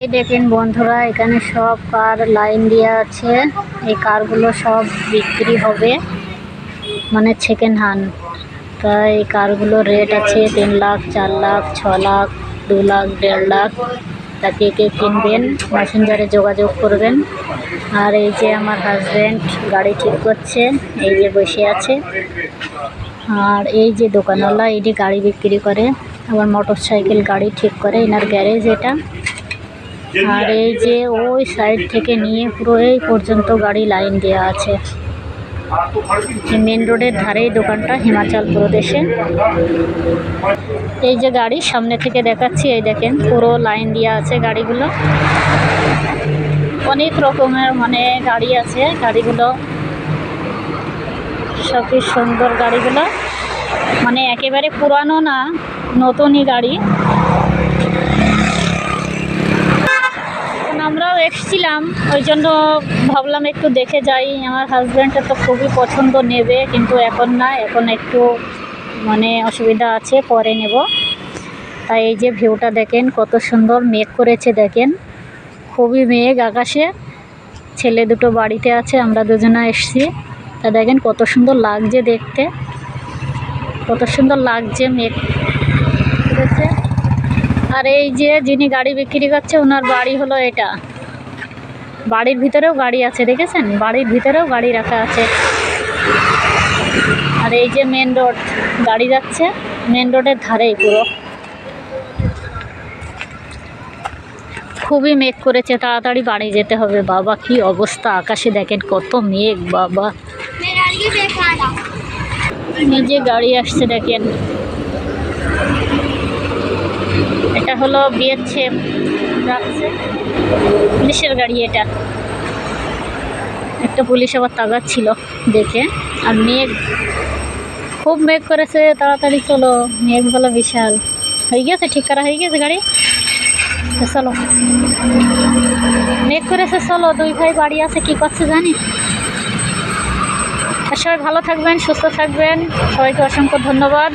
এই দেখেন বন্ধুরা, এখানে সব কার লাইন দেওয়া আছে। এই কারগুলো সব বিক্রি হবে মানে সেকেন্ড হ্যান্ড তাই এই কারগুলো রেট আছে তিন লাখ, চার লাখ, ছ লাখ, দু লাখ, দেড় লাখ। তা কে কে কিনবেন মেসেঞ্জারে যোগাযোগ করবেন। আর এই যে আমার হাজব্যান্ড গাড়ি ঠিক করছে, এই যে বসে আছে। আর এই যে দোকানওয়ালা, এটি গাড়ি বিক্রি করে, আবার মোটর সাইকেল গাড়ি ঠিক করে, এনার গ্যারেজ এটা। আর এই যে ওই সাইড থেকে নিয়ে পুরো এই পর্যন্ত গাড়ি লাইন দেওয়া আছে। মেন রোডের ধারেই দোকানটা, হিমাচল প্রদেশে। এই যে গাড়ি, সামনে থেকে দেখাচ্ছি, এই দেখেন, পুরো লাইন দেওয়া আছে গাড়িগুলো। অনেক রকমের মানে গাড়ি আছে, গাড়িগুলো সবই সুন্দর গাড়িগুলো। মানে একেবারে পুরানো না, নতুনই গাড়ি এখন আমরাও ওই জন্য ভাবলাম একটু দেখে যাই। আমার হাজব্যান্ডটা তো খুবই পছন্দ নেবে, কিন্তু এখন না, এখন একটু মানে অসুবিধা আছে, পরে নেব। তাই এই যে ভিউটা দেখেন, কত সুন্দর মেঘ করেছে দেখেন। খুবই মেঘ আকাশে। ছেলে দুটো বাড়িতে আছে, আমরা দুজনা এসছি। তা দেখেন কত সুন্দর লাগছে দেখতে। কত সুন্দর লাগছে মেঘ আর এই যে যিনি গাড়ি বিক্রি করছে, ওনার বাড়ি হলো এটা। বাড়ির ভিতরেও গাড়ি আছে, দেখেছেন? বাড়ির ভিতরেও গাড়ি রাখা আছে। আর এই যে মেন রোড গাড়ি যাচ্ছে মেন রোডের ধারেই পুরো। খুবই মেঘ করেছে, তাড়াতাড়ি বাড়ি যেতে হবে। বাবা, কি অবস্থা? আকাশে দেখেন কত মেঘ, বাবা। নিজে গাড়ি আসছে, দেখেন। এটা হলো বিএসএফ রাখছে। পুলিশের গাড়ি এটা। একটা পুলিশ আবার তাগাচ্ছিল দেখে। আর মেঘ খুব মেঘ করেছে, তাড়াতাড়ি চলো। মেঘ বলো বিশাল। হয়ে গেছে, ঠিক করা হয়ে গেছে গাড়ি? চলো। মেঘ করেছে, চলো। দুই ভাই বাড়ি আছে, কি করছে জানি? সবাই ভালো থাকবেন, সুস্থ থাকবেন। সবাইকে অসংখ্য ধন্যবাদ।